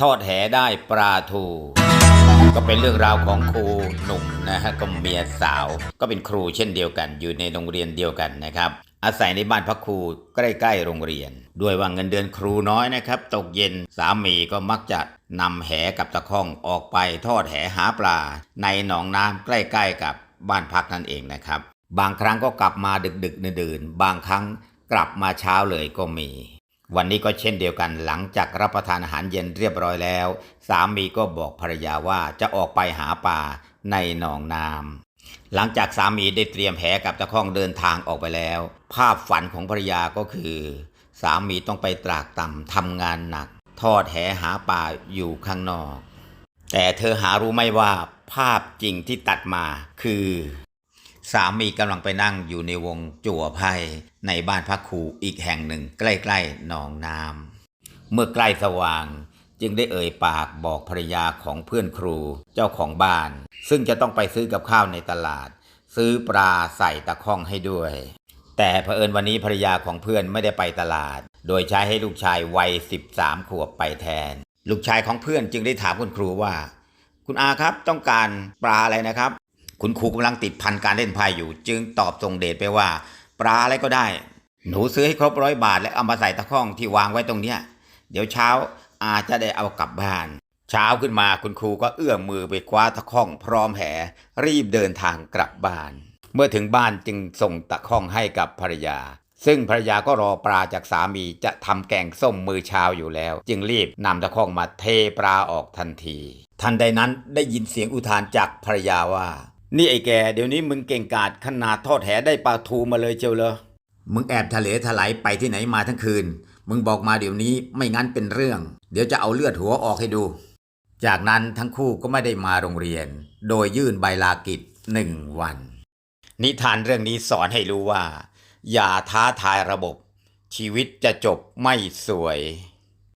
ทอดแหได้ปลาทู ก็เป็นเรื่องราวของครูหนุ่มนะฮะก็เมียสาว ก็เป็นครูเช่นเดียวกัน อยู่ในโรงเรียนเดียวกันนะครับ อาศัยในบ้านพักครูใกล้ๆโรงเรียน ด้วยว่าเงินเดือนครูน้อยนะครับ ตกเย็นสามีก็มักจะนำแหกับตะข้องออกไปทอดแหหาปลา ในหนองน้ำใกล้ๆกับบ้านพักนั่นเองนะครับ บางครั้งก็กลับมาดึกๆดื่นๆบางครั้งกลับมาเช้าเลยก็มี วันนี้ก็เช่นเดียวกันหลังจากรับประทานอาหารเย็นเรียบร้อยแล้ว สามีก็บอกภรรยาว่าจะออกไปหาปลาในหนองน้ำหลังจากสามีได้เตรียมแหกับตะข้องเดินทางออกไปแล้ว ภาพฝันของภรรยาก็คือ สามีต้องไปตรากต่ำทำงานหนัก ทอดแหหาปลาอยู่ข้างนอก แต่เธอหารู้ไม่ว่าภาพจริงที่ตัดมาคือ สามีกำลังไปนั่งอยู่ในวงจั่วไพ่ในบ้านพักครูอีกแห่งหนึ่งใกล้ๆหนองน้ำเมื่อใกล้สว่าง จึงได้เอ่ยปากบอกภรรยาของเพื่อนครูเจ้าของบ้าน ซึ่งจะต้องไปซื้อกับข้าวในตลาด ซื้อปลาใส่ตะข้องให้ด้วย แต่เผอิญวันนี้ภรรยาของเพื่อนไม่ได้ไปตลาด โดยใช้ให้ลูกชายวัย 13 ขวบไปแทน ลูกชายของเพื่อนจึงได้ถามคุณครูว่า คุณอาครับต้องการปลาอะไรนะครับ คุณครูกำลังติดพันการเล่นไพ่อยู่ จึงตอบส่งเดชไปว่า ปลาอะไรก็ได้ หนูซื้อให้ครบร้อยบาท และเอามาใส่ตะข้องที่วางไว้ตรงเนี้ย เดี๋ยวเช้าอาจจะได้เอากลับบ้าน เช้าขึ้นมาคุณครูก็เอื้อมมือไปคว้าตะข้องพร้อมแห รีบเดินทางกลับบ้าน เมื่อถึงบ้านจึงส่งตะข้องให้กับภรรยาซึ่งภรรยาก็รอปลาจากสามีจะทำแกงส้มมือเช้าอยู่แล้ว จึงรีบนำตะข้องมาเทปลาออกทันที ทันใดนั้นได้ยินเสียงอุทานจากภรรยาว่า นี่ไอ้แกเดี๋ยวนี้มึงเก่งกาจขนาดทอดแหได้ปลาทูมาเลยเจียวเลยมึงแอบทะเลถลายไปที่ไหนมาทั้งคืน มึงบอกมาเดี๋ยวนี้ไม่งั้นเป็นเรื่อง เดี๋ยวจะเอาเลือดหัวออกให้ดู จากนั้นทั้งคู่ก็ไม่ได้มาโรงเรียน โดยยื่นใบลากิจหนึ่งวัน นิทานเรื่องนี้สอนให้รู้ว่า อย่าท้าทายระบบ ชีวิตจะจบไม่สวย